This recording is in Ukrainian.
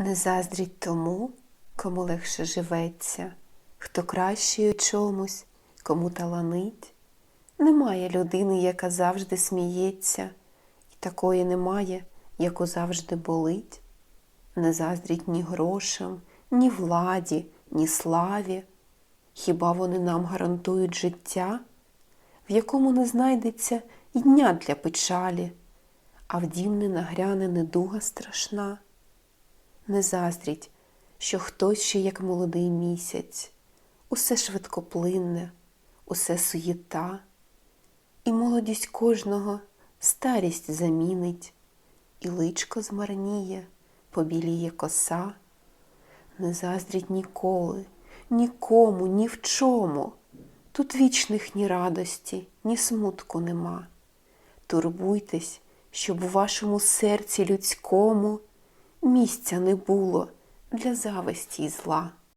Не заздріть тому, кому легше живеться, хто кращий у чомусь, кому таланить. Немає людини, яка завжди сміється, і такої немає, яку завжди болить. Не заздріть ні грошам, ні владі, ні славі. Хіба вони нам гарантують життя, в якому не знайдеться і дня для печалі, а в дім не нагряне недуга страшна. Не заздріть, що хтось ще як молодий місяць, усе швидкоплинне, усе суєта, і молодість кожного старість замінить, і личко змарніє, побіліє коса. Не заздріть ніколи, нікому, ні в чому. Тут вічних ні радості, ні смутку нема. Турбуйтесь, щоб у вашому серці людському місця не було для зависті й зла.